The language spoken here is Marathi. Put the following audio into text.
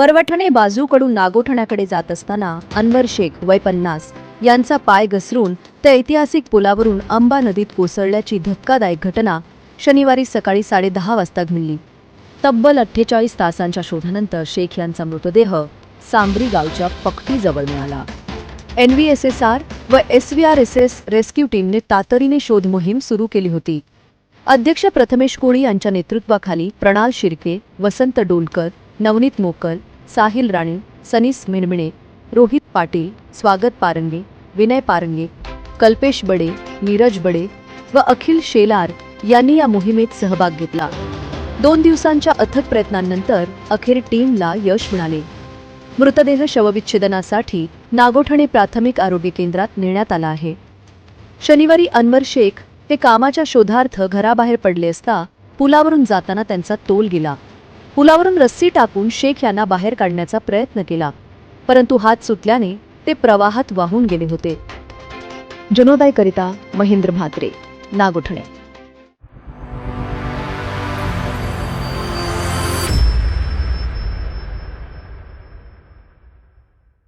वरवठणे बाजूकडून नागोठण्याकडे जात असताना अनवर शेख वय पन्नास यांचा पाय घसरून त्या ऐतिहासिक पुलावरून अंबा नदीत कोसळल्याची धक्कादायक घटना शनिवारी सकाळी साडेदहा वाजता घडली. तब्बल अठ्ठेचाळीस तासांच्या शोधानंतर शेख यांचा मृतदेह सांबरी गावच्या पकटीजवळ मिळाला. N V S S R व S V R S S rescue टीमने तातडीने शोध मोहीम सुरू केली होती. अध्यक्ष प्रथमेश कोळी यांच्या नेतृत्वाखाली प्रणाल शिर्के वसंत डोलकर नवनीत मोकल साहिल राणे सनीस मिणमिणे रोहित पाटील स्वागत पारंगे विनय पारंगे कल्पेश बडे नीरज बडे व अखिल शेलार यांनी या मोहिमेत सहभाग घेतला. दोन दिवसांच्या अथक प्रयत्नांनंतर अखेर टीमला यश मिळाले. मृतदेह शवविच्छेदनासाठी नागोठणे प्राथमिक आरोग्य केंद्रात नेण्यात आला आहे. शनिवारी अनवर शेख हे कामाच्या शोधार्थ घराबाहेर पडले असता पुलावरून जाताना त्यांचा तोल गेला. पुलावरून रस्सी टाकून शेख यांना बाहेर काढण्याचा प्रयत्न केला. परंतु हात सुटल्याने ते प्रवाहात वाहून गेले होते. जनोदयकरिता महेंद्र म्हात्रे नागोठणे.